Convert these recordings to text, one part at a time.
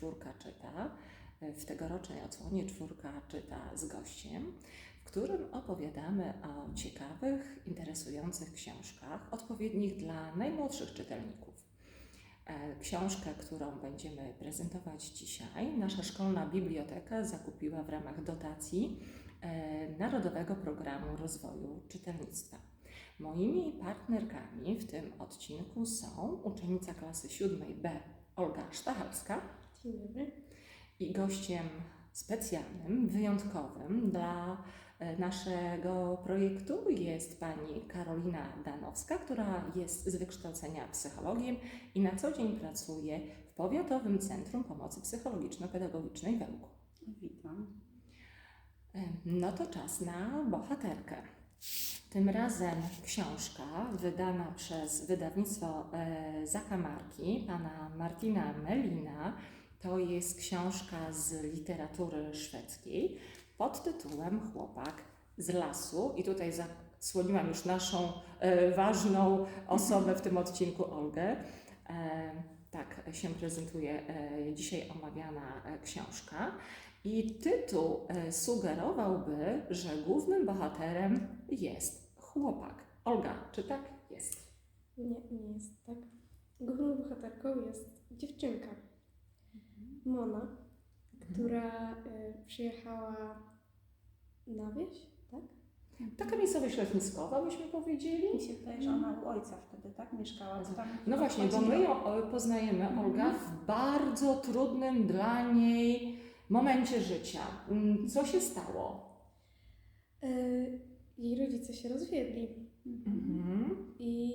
Czwórka Czyta. W tegorocznej odsłonie Czwórka Czyta z gościem, w którym opowiadamy o ciekawych, interesujących książkach, odpowiednich dla najmłodszych czytelników. E, Książkę, którą będziemy prezentować dzisiaj, nasza szkolna biblioteka zakupiła w ramach dotacji e, Narodowego Programu Rozwoju Czytelnictwa. Moimi partnerkami w tym odcinku są uczennica klasy 7B Olga Sztachalska Dzień dobry. i gościem specjalnym, wyjątkowym dla e, naszego projektu jest pani Karolina Danowska, która jest z wykształcenia psychologiem i na co dzień pracuje w Powiatowym Centrum Pomocy Psychologiczno-Pedagogicznej w Ełku. Witam. E, No to czas na bohaterkę. Tym razem książka wydana przez wydawnictwo e, Zakamarki pana Martina Melina. To jest książka z literatury szwedzkiej pod tytułem Chłopak z lasu. I tutaj zasłoniłam już naszą e, ważną osobę w tym odcinku, Olgę. E, tak się prezentuje e, dzisiaj omawiana e, książka. I tytuł e, sugerowałby, że głównym bohaterem jest chłopak. Olga, czy tak jest? Nie, nie jest tak. Główną bohaterką jest dziewczynka, Mona, która y, przyjechała na wieś, tak? Taka miejscowość letniskowa, byśmy powiedzieli. Mi się wydaje, że ona u ojca wtedy, tak? Mieszkała co tam. No właśnie, bo my ją poznajemy, Olga, w bardzo trudnym dla niej momencie życia. Mm, Co się stało? Y, jej rodzice się rozwiedli Mhm. i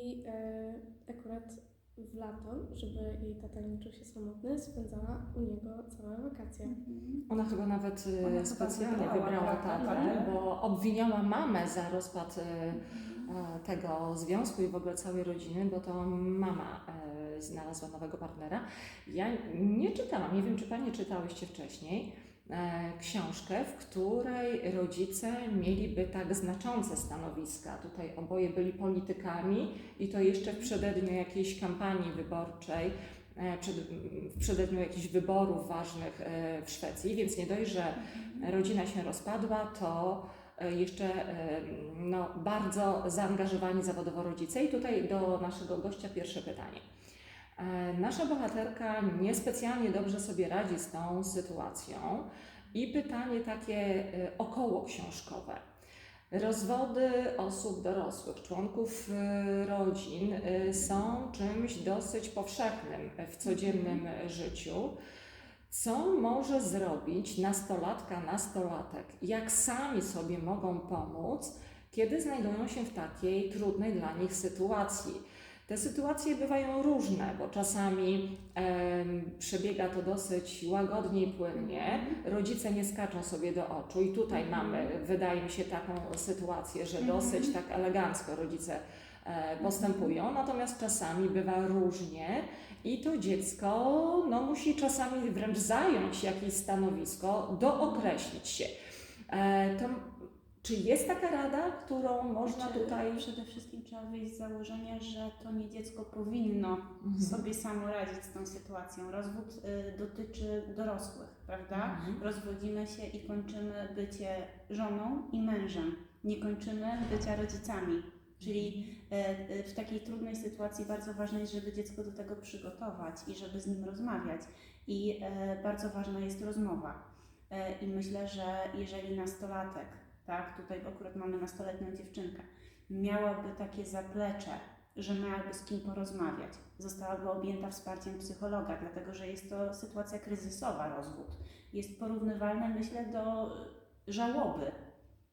y, akurat w lato, żeby jej tata nie czuł się samotny, spędzała u niego całe wakacje. Mhm. Ona chyba nawet e, Ona chyba specjalnie wybrała, wybrała prawda? tatę, Tak. bo obwiniała mamę za rozpad e, e, tego związku i w ogóle całej rodziny, bo to mama znalazła nowego partnera. Ja nie czytałam, nie wiem czy Panie czytałyście wcześniej, książkę, w której rodzice mieliby tak znaczące stanowiska. Tutaj oboje byli politykami i to jeszcze w przededniu jakiejś kampanii wyborczej, e, przed, w przededniu jakichś wyborów ważnych e, w Szwecji, więc nie dość, że rodzina się rozpadła, to e, jeszcze e, no, bardzo zaangażowani zawodowo rodzice. I tutaj do naszego gościa pierwsze pytanie. E, Nasza bohaterka niespecjalnie dobrze sobie radzi z tą sytuacją i pytanie takie e, około książkowe. Rozwody osób dorosłych, członków e, rodzin są czymś dosyć powszechnym w codziennym życiu. Co może zrobić nastolatka, nastolatek? Jak sami sobie mogą pomóc, kiedy znajdują się w takiej trudnej dla nich sytuacji? Te sytuacje bywają różne, bo czasami em, przebiega to dosyć łagodnie i płynnie. Rodzice nie skaczą sobie do oczu, i tutaj mamy, wydaje mi się, taką sytuację, że dosyć tak elegancko rodzice e, postępują, natomiast czasami bywa różnie i to dziecko no, musi czasami wręcz zająć jakieś stanowisko, dookreślić się. E, to, czy jest taka rada, którą można Znaczy, tutaj. Przede wszystkim trzeba wyjść z założenia, że to nie dziecko powinno Mhm. sobie samo radzić z tą sytuacją. Rozwód y, dotyczy dorosłych, prawda? Mhm. Rozwodzimy się i kończymy bycie żoną i mężem. Nie kończymy bycia rodzicami. Czyli e, e, w takiej trudnej sytuacji bardzo ważne jest, żeby dziecko do tego przygotować i żeby z nim rozmawiać. I e, bardzo ważna jest rozmowa. I myślę, że jeżeli nastolatek, tak, tutaj akurat mamy nastoletnią dziewczynkę, miałaby takie zaplecze, że miałaby z kim porozmawiać, zostałaby objęta wsparciem psychologa, dlatego że jest to sytuacja kryzysowa, rozwód. Jest porównywalne, myślę, do żałoby,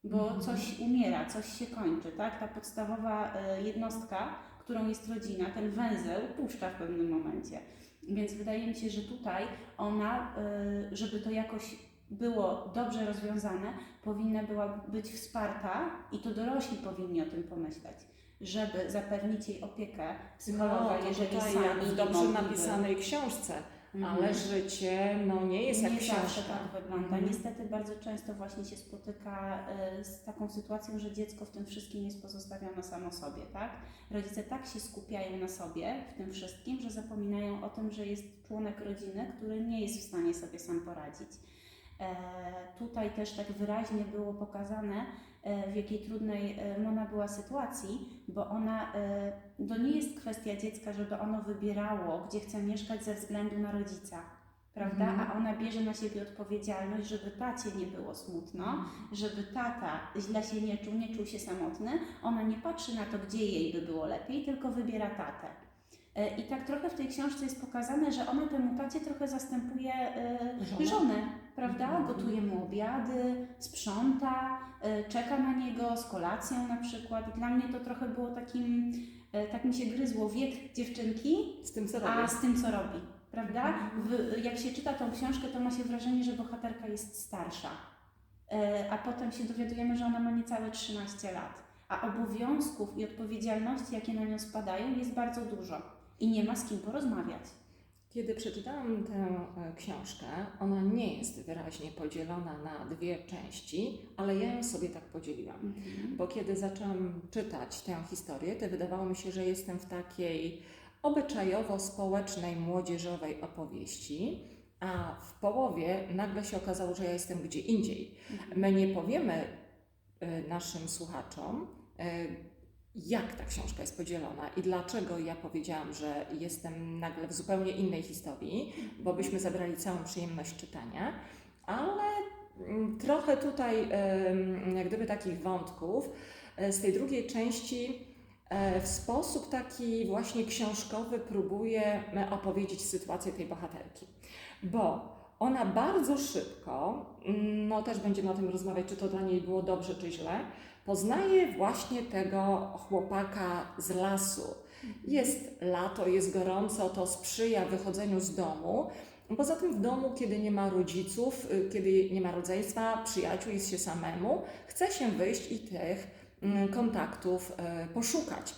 bo Mhm. coś umiera, coś się kończy, tak? Ta podstawowa e, jednostka, którą jest rodzina, ten węzeł puszcza w pewnym momencie. Więc wydaje mi się, że tutaj ona, e, żeby to jakoś było dobrze rozwiązane, powinna była być wsparta i to dorośli powinni o tym pomyśleć, żeby zapewnić jej opiekę psychologa, No, jeżeli sami jak w dobrze mogliby. napisanej książce ale życie no, nie jest jak nie zawsze książka. tak wygląda. Mhm. Niestety bardzo często właśnie się spotyka e, z taką sytuacją, że dziecko w tym wszystkim jest pozostawione samo sobie, tak? Rodzice tak się skupiają na sobie w tym wszystkim, że zapominają o tym, że jest członek rodziny, który nie jest w stanie sobie sam poradzić. E, tutaj też tak wyraźnie było pokazane, e, w jakiej trudnej e, Mona była sytuacji, bo ona, to nie jest kwestia dziecka, żeby ono wybierało, gdzie chce mieszkać ze względu na rodzica, prawda? Mhm. A ona bierze na siebie odpowiedzialność, żeby tacie nie było smutno, żeby tata źle się nie czuł, nie czuł się samotny. Ona nie patrzy na to, gdzie jej by było lepiej, tylko wybiera tatę. E, I tak trochę w tej książce jest pokazane, że ona temu tacie trochę zastępuje e, Żonę. żonę, prawda? Mhm. Gotuje mu obiady, sprząta, e, czeka na niego z kolacją na przykład. Dla mnie to trochę było takim, tak mi się gryzło wiek dziewczynki, Z tym co a robię. z tym co robi, prawda? W, jak się czyta tą książkę, to ma się wrażenie, że bohaterka jest starsza. A potem się dowiadujemy, że ona ma niecałe 13 lat. A obowiązków i odpowiedzialności, jakie na nią spadają, jest bardzo dużo. I nie ma z kim porozmawiać. Kiedy przeczytałam tę e, książkę, ona nie jest wyraźnie podzielona na dwie części, ale ja ją sobie tak podzieliłam. Bo kiedy zaczęłam czytać tę historię, to wydawało mi się, że jestem w takiej obyczajowo-społecznej, młodzieżowej opowieści, a w połowie nagle się okazało, że ja jestem gdzie indziej. My nie powiemy y, naszym słuchaczom, y, jak ta książka jest podzielona i dlaczego ja powiedziałam, że jestem nagle w zupełnie innej historii, bo byśmy zabrali całą przyjemność czytania, ale mm, trochę tutaj jak gdyby takich wątków e, z tej drugiej części e, w sposób taki właśnie książkowy próbuję e, opowiedzieć sytuację tej bohaterki. Bo ona bardzo szybko, mm, no też będziemy o tym rozmawiać, czy to dla niej było dobrze, czy źle, poznaje właśnie tego chłopaka z lasu. Jest lato, jest gorąco, to sprzyja wychodzeniu z domu. Poza tym w domu, kiedy nie ma rodziców, y, kiedy nie ma rodzeństwa, przyjaciół, jest się samemu, chce się wyjść i tych mm, kontaktów y, poszukać.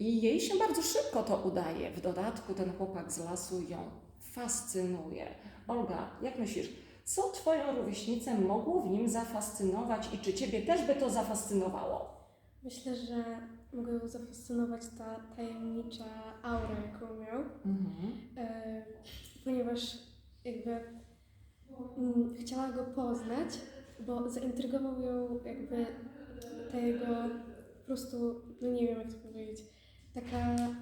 I jej się bardzo szybko to udaje. W dodatku ten chłopak z lasu ją fascynuje. Olga, jak myślisz, co Twoją rówieśnicę mogło w nim zafascynować i czy Ciebie też by to zafascynowało? Myślę, że mogła ją zafascynować ta tajemnicza aura, jaką miał, Mhm. e, ponieważ jakby mm, chciała go poznać, bo zaintrygował ją jakby ta jego po prostu, no nie wiem jak to powiedzieć, taka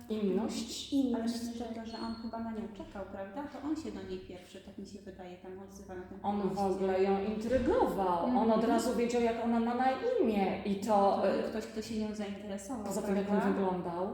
Inność? Ale inność. myślę, że to, że on chyba na nią czekał, prawda? To on się do niej pierwszy, tak mi się wydaje, tam odzywa na ten On w ogóle ją intrygował. On od Mhm. razu wiedział, jak ona ma na imię. I to To e, był ktoś, kto się nią zainteresował, poza tym, jak on wyglądał,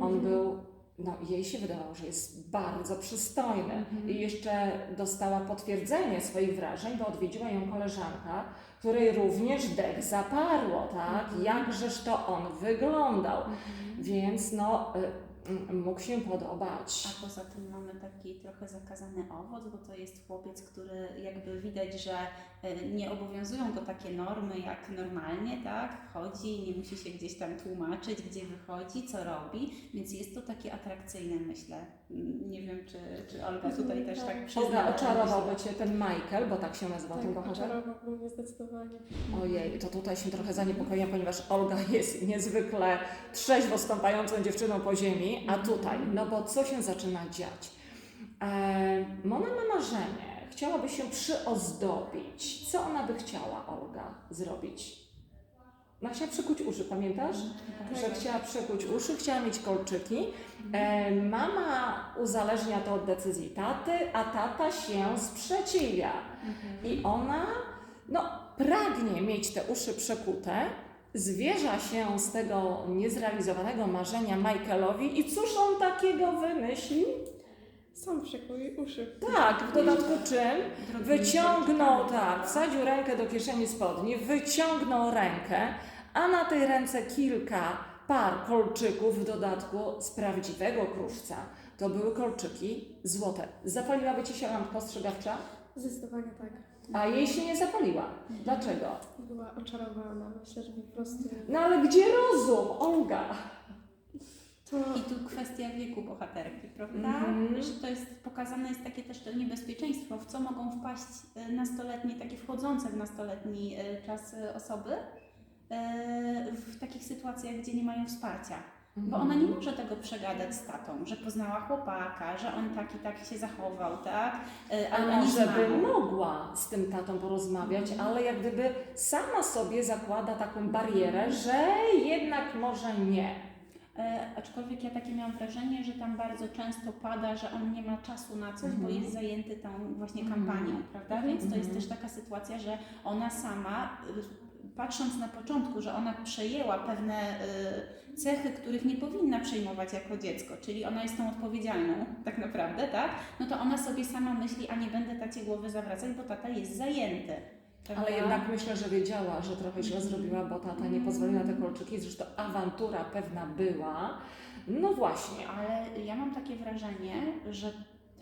on był, no jej się wydawało, że jest bardzo przystojny. Mhm. I jeszcze dostała potwierdzenie swoich wrażeń, bo odwiedziła ją koleżanka, której również dech zaparło, tak? Mhm. Jakżeż to on wyglądał. Mhm. Więc no, y, mógł się podobać. A poza tym mamy taki trochę zakazany owoc, bo to jest chłopiec, który jakby widać, że e, nie obowiązują go takie normy jak normalnie, tak? Chodzi, nie musi się gdzieś tam tłumaczyć, gdzie wychodzi, co robi, więc jest to takie atrakcyjne, myślę. Mm, Nie wiem, czy, czy Olga tutaj Mhm, też tak. tak przyzna. Oczarowałby Cię ten Michael, bo tak się nazywa ten Tak, bohater. oczarował mnie zdecydowanie. Ojej, to tutaj się trochę zaniepokoiłam, ponieważ Olga jest niezwykle trzeźwo stąpającą dziewczyną po ziemi, a tutaj, no bo co się zaczyna dziać? E, Mona ma marzenie, chciałaby się przyozdobić. Co ona by chciała, Olga, zrobić? Ona chciała przykuć uszy, pamiętasz? Że chciała przykuć uszy, chciała mieć kolczyki. E, mama uzależnia to od decyzji taty, a tata się sprzeciwia. Mhm. I ona no, pragnie mieć te uszy przekute, zwierza się z tego niezrealizowanego marzenia Michaelowi i cóż on takiego wymyślił? Sam przekrój uszy. Tak, w dodatku czym? Wyciągnął, tak, wsadził rękę do kieszeni spodni, wyciągnął rękę, a na tej ręce kilka par kolczyków, w dodatku z prawdziwego kruszca. To były kolczyki złote. Zapaliłaby Ci się lampka ostrzegawcza? Zdecydowanie tak. A jej się nie zapaliła. Dlaczego? Była oczarowana. Myślę, że po prostu No ale gdzie rozum, Olga? To I tu kwestia wieku bohaterki, prawda? Mhm. Że to jest pokazane jest takie też to niebezpieczeństwo, w co mogą wpaść e, nastoletnie, takie wchodzące w nastoletni e, czas e, osoby w takich sytuacjach, gdzie nie mają wsparcia. Bo ona nie może tego przegadać z tatą, że poznała chłopaka, że on tak i tak się zachował, tak? E, Ale z żeby mamą. mogła z tym tatą porozmawiać, ale jak gdyby sama sobie zakłada taką barierę, że jednak może nie. E, aczkolwiek ja takie miałam wrażenie, że tam bardzo często pada, że on nie ma czasu na coś, bo Mhm. jest zajęty tą właśnie Mhm. kampanią, prawda? Więc to jest Mhm. też taka sytuacja, że ona sama, y, patrząc na początku, że ona przejęła pewne y, cechy, których nie powinna przejmować jako dziecko, czyli ona jest tą odpowiedzialną tak naprawdę, tak? No to ona sobie sama myśli, a nie będę tacie głowy zawracać, bo tata jest zajęty. prawda? Ale jednak myślę, że wiedziała, że trochę źle zrobiła, bo tata nie pozwolił na te kolczyki. Zresztą awantura pewna była. No właśnie. Ale ja mam takie wrażenie, że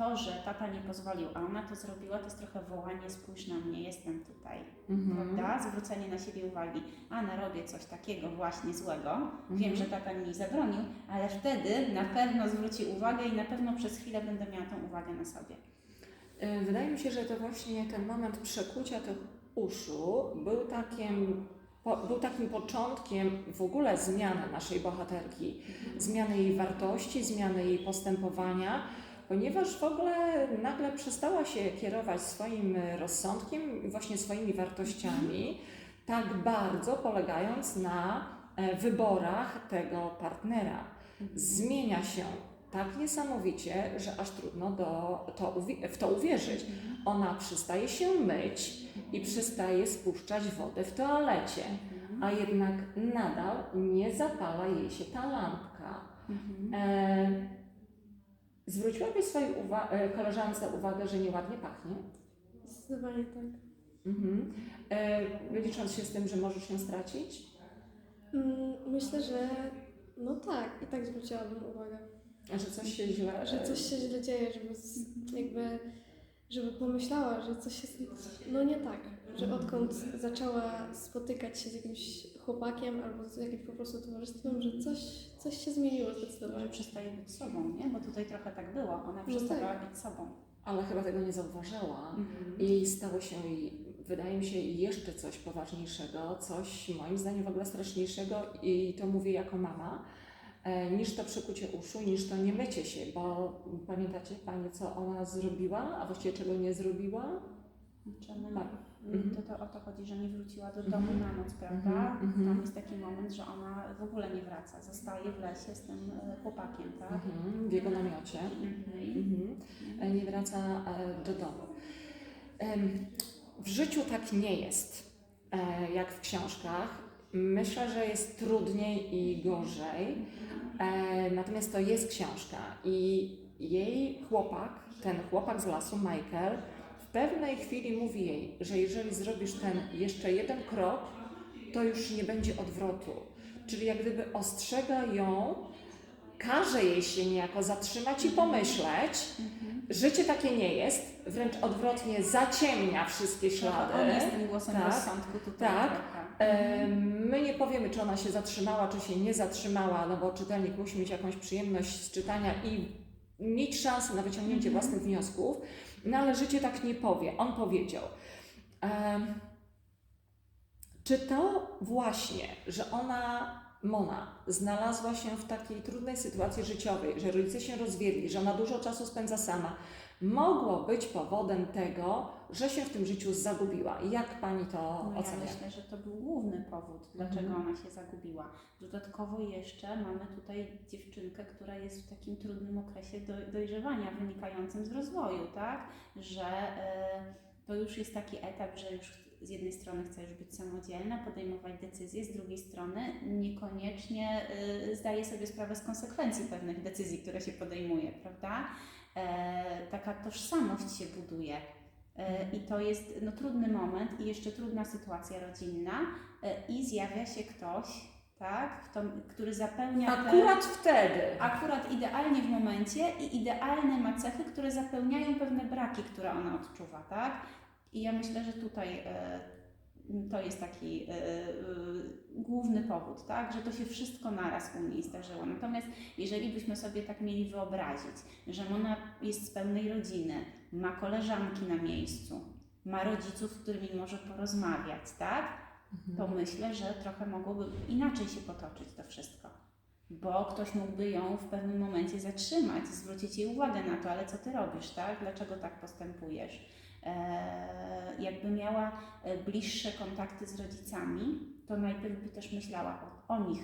to, że tata nie pozwolił, a ona to zrobiła, to jest trochę wołanie, spójrz na mnie, jestem tutaj, Mhm. prawda? Zwrócenie na siebie uwagi, a narobię coś takiego właśnie złego. Wiem, Mhm. że tata mi zabronił, ale wtedy na pewno zwróci uwagę i na pewno przez chwilę będę miała tą uwagę na sobie. Y, Wydaje mi się, że to właśnie ten moment przekucia tych uszu był takim, po, był takim początkiem w ogóle zmiany naszej bohaterki, zmiany jej wartości, zmiany jej postępowania, ponieważ w ogóle nagle przestała się kierować swoim rozsądkiem właśnie swoimi wartościami, tak bardzo polegając na e, wyborach tego partnera. Zmienia się tak niesamowicie, że aż trudno do, to, w to uwierzyć. Ona przestaje się myć i przestaje spuszczać wodę w toalecie, a jednak nadal nie zapala jej się ta lampka. Mhm. E, zwróciłabyś swojej uwa- e, koleżance uwagę, że nieładnie pachnie? zdecydowanie tak. Mhm. E, licząc się z tym, że możesz się stracić? Mm, Myślę, że no tak, i tak zwróciłabym uwagę, Że coś się źle... że coś się źle dzieje, żeby z, jakby, żeby pomyślała, że coś jest no nie tak, że odkąd zaczęła spotykać się z jakimś chłopakiem albo z jakimś po prostu towarzystwem, że coś, coś się zmieniło Że zdecydowanie. przestaje być sobą, nie? Bo tutaj trochę tak było, ona No przestała tak. być sobą. Ale chyba tego nie zauważyła. Mhm. I stało się jej, wydaje mi się, jeszcze coś poważniejszego, coś moim zdaniem w ogóle straszniejszego i to mówię jako mama, niż to przykucie uszu, niż to nie mycie się, bo pamiętacie Panie, co ona zrobiła, a właściwie czego nie zrobiła? Ona, Tak. Mhm. to, to o to chodzi, że nie wróciła do Mhm. domu na noc, prawda? Mhm, mhm. Tam jest taki moment, że ona w ogóle nie wraca, zostaje w lesie z tym e, chłopakiem, tak? Mhm, w jego namiocie. Mhm. Mhm. E, Nie wraca e, do domu. W życiu tak nie jest, e, jak w książkach. Myślę, że jest trudniej i gorzej. E, Natomiast to jest książka i jej chłopak, ten chłopak z lasu, Michael, w pewnej chwili mówi jej, że jeżeli zrobisz ten jeszcze jeden krok, to już nie będzie odwrotu. Czyli jak gdyby ostrzega ją, każe jej się niejako zatrzymać i pomyśleć, Mhm. Życie takie nie jest, wręcz odwrotnie zaciemnia wszystkie ślady. On jest tym głosem Tak. rozsądku tutaj. Tak. My nie powiemy, czy ona się zatrzymała, czy się nie zatrzymała, no bo czytelnik musi mieć jakąś przyjemność z czytania i mieć szansę na wyciągnięcie Mhm. własnych wniosków, no ale życie tak nie powie. On powiedział. Czy to właśnie, że ona, Mona, znalazła się w takiej trudnej sytuacji życiowej, że rodzice się rozwiedli, że ona dużo czasu spędza sama, mogło być powodem tego, że się w tym życiu zagubiła? Jak Pani to No ja ocenia? myślę, że to był główny powód, dlaczego Mhm. ona się zagubiła. Dodatkowo jeszcze mamy tutaj dziewczynkę, która jest w takim trudnym okresie do, dojrzewania wynikającym z rozwoju, tak? Że e, to już jest taki etap, że już z jednej strony chce już być samodzielna, podejmować decyzje, z drugiej strony niekoniecznie e, zdaje sobie sprawę z konsekwencji pewnych decyzji, które się podejmuje, prawda? E, taka tożsamość się buduje. E, I to jest no, trudny moment i jeszcze trudna sytuacja rodzinna e, i zjawia się ktoś, tak, w tom, który zapełnia te, Akurat wtedy. akurat idealnie w momencie i idealne ma cechy, które zapełniają pewne braki, które ona odczuwa, tak? I ja myślę, że tutaj To jest taki e, e, główny powód, tak? że to się wszystko naraz u niej zdarzyło. Natomiast jeżeli byśmy sobie tak mieli wyobrazić, że ona jest z pełnej rodziny, ma koleżanki na miejscu, ma rodziców, z którymi może porozmawiać, tak? to myślę, że trochę mogłoby inaczej się potoczyć to wszystko. Bo ktoś mógłby ją w pewnym momencie zatrzymać, zwrócić jej uwagę na to, ale co ty robisz, tak? Dlaczego tak postępujesz? Eee, jakby miała e, bliższe kontakty z rodzicami, to najpierw by też myślała o, o nich,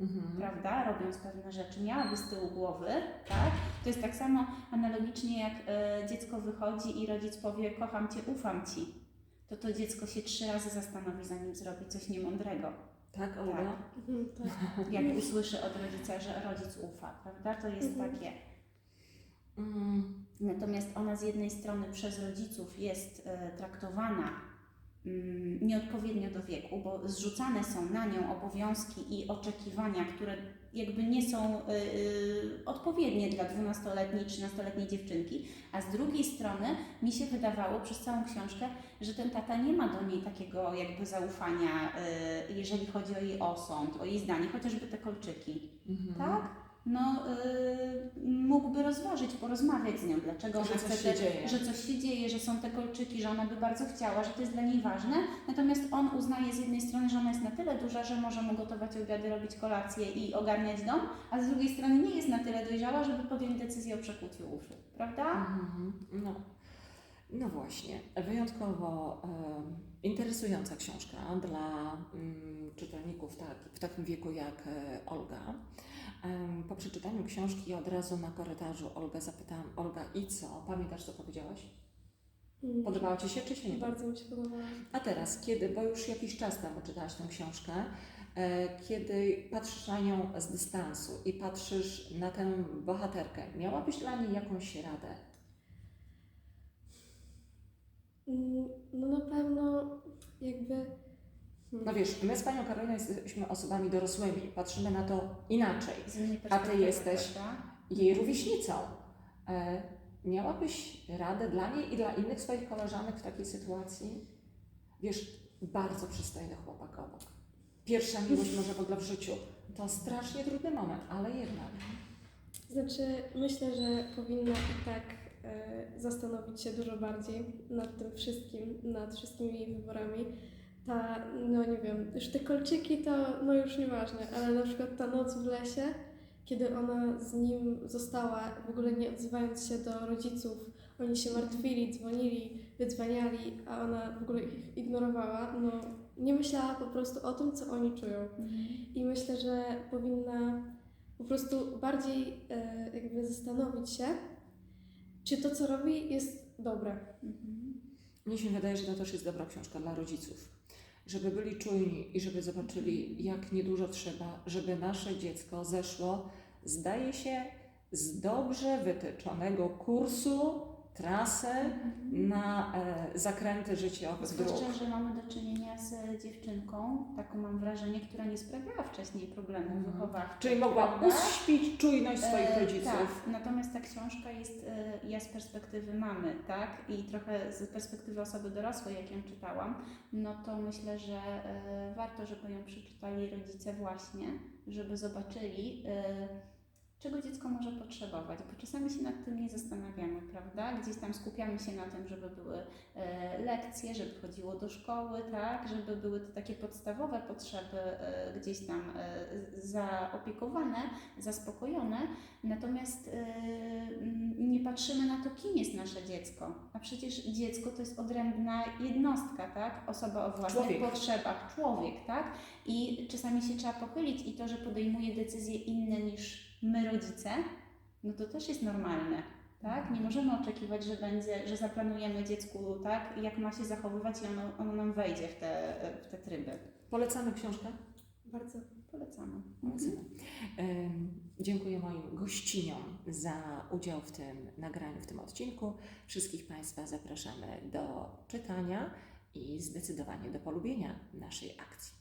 Mhm. prawda? Robiąc pewne rzeczy, miałaby z tyłu głowy, tak? To jest tak samo analogicznie jak e, dziecko wychodzi i rodzic powie: Kocham cię, ufam ci. To to dziecko się trzy razy zastanowi, zanim zrobi coś niemądrego. Tak, Olga? Tak. Mhm, tak. Jak usłyszy od rodzica, że rodzic ufa, prawda? To jest Mhm. takie. Mm, Natomiast ona z jednej strony przez rodziców jest e, traktowana mm, nieodpowiednio do wieku, bo zrzucane są na nią obowiązki i oczekiwania, które jakby nie są e, e, odpowiednie dla 12-letniej, 13-letniej dziewczynki, a z drugiej strony mi się wydawało przez całą książkę, że ten tata nie ma do niej takiego jakby zaufania, jeżeli chodzi o jej osąd, o jej zdanie, chociażby te kolczyki. mhm. Tak? No, y, mógłby rozważyć, porozmawiać z nią, dlaczego Że ona coś chce się te, dzieje. że coś się dzieje, że są te kolczyki, że ona by bardzo chciała, że to jest dla niej ważne. Natomiast on uznaje z jednej strony, że ona jest na tyle duża, że może mu gotować obiady, robić kolację i ogarniać dom, a z drugiej strony nie jest na tyle dojrzała, żeby podjąć decyzję o przekuciu uszu. Prawda? Mhm. No. no właśnie, wyjątkowo interesująca książka dla mm, czytelników tak, w takim wieku jak e, Olga. Po przeczytaniu książki od razu na korytarzu Olgę zapytałam, Olga i co? Pamiętasz co powiedziałaś? Mhm. Podobało Ci się czy się nie Bardzo mi się podobało. A teraz, kiedy, bo już jakiś czas temu czytałaś tę książkę, e, kiedy patrzysz na nią z dystansu i patrzysz na tę bohaterkę, miałabyś dla niej jakąś radę? Mm, No na pewno jakby... No wiesz, my z Panią Karoliną jesteśmy osobami dorosłymi, patrzymy na to inaczej. A Ty jesteś jej rówieśnicą. E, miałabyś radę dla niej i dla innych swoich koleżanek w takiej sytuacji? Wiesz, bardzo przystojny chłopak obok. Pierwsza miłość może w ogóle w życiu. To strasznie trudny moment, ale jednak. Znaczy, myślę, że powinna i tak zastanowić się dużo bardziej nad tym wszystkim, nad wszystkimi jej wyborami. Ta, no nie wiem, już te kolczyki to no już nieważne, ale na przykład ta noc w lesie, kiedy ona z nim została, w ogóle nie odzywając się do rodziców, oni się martwili, dzwonili, wydzwaniali, a ona w ogóle ich ignorowała, no nie myślała po prostu o tym, co oni czują. Mhm. I myślę, że powinna po prostu bardziej e, jakby zastanowić się, czy to, co robi, jest dobre. Mhm. Mnie się wydaje, że to też jest dobra książka dla rodziców. Żeby byli czujni i żeby zobaczyli, jak niedużo trzeba, żeby nasze dziecko zeszło, zdaje się, z dobrze wytyczonego kursu, trasę na e, zakręty dróg. Zwłaszcza, że mamy do czynienia z dziewczynką, taką mam wrażenie, która nie sprawiała wcześniej problemów Mhm. wychowawczych. Czyli mogła prawda? uśpić czujność swoich E, rodziców. Tak, natomiast ta książka jest, e, ja z perspektywy mamy, tak, i trochę z perspektywy osoby dorosłej, jak ją czytałam, no to myślę, że e, warto, żeby ją przeczytali rodzice właśnie, żeby zobaczyli, e, czego dziecko może potrzebować, bo czasami się nad tym nie zastanawiamy, prawda? Gdzieś tam skupiamy się na tym, żeby były e, lekcje, żeby chodziło do szkoły, tak, żeby były te takie podstawowe potrzeby e, gdzieś tam e, zaopiekowane, zaspokojone, natomiast mm, nie patrzymy na to, kim jest nasze dziecko. A przecież dziecko to jest odrębna jednostka, tak? Osoba o własnych Człowiek. potrzebach, człowiek, tak? I czasami się trzeba pochylić i to, że podejmuje decyzje inne niż my rodzice, no to też jest normalne. Tak? Nie możemy oczekiwać, że będzie, że zaplanujemy dziecku, tak, jak ma się zachowywać i ono, ono nam wejdzie w te, w te tryby. Polecamy książkę? Bardzo. Polecamy. Dziękuję moim gościniom za udział w tym nagraniu, w tym odcinku. Wszystkich Państwa zapraszamy do czytania i zdecydowanie do polubienia naszej akcji.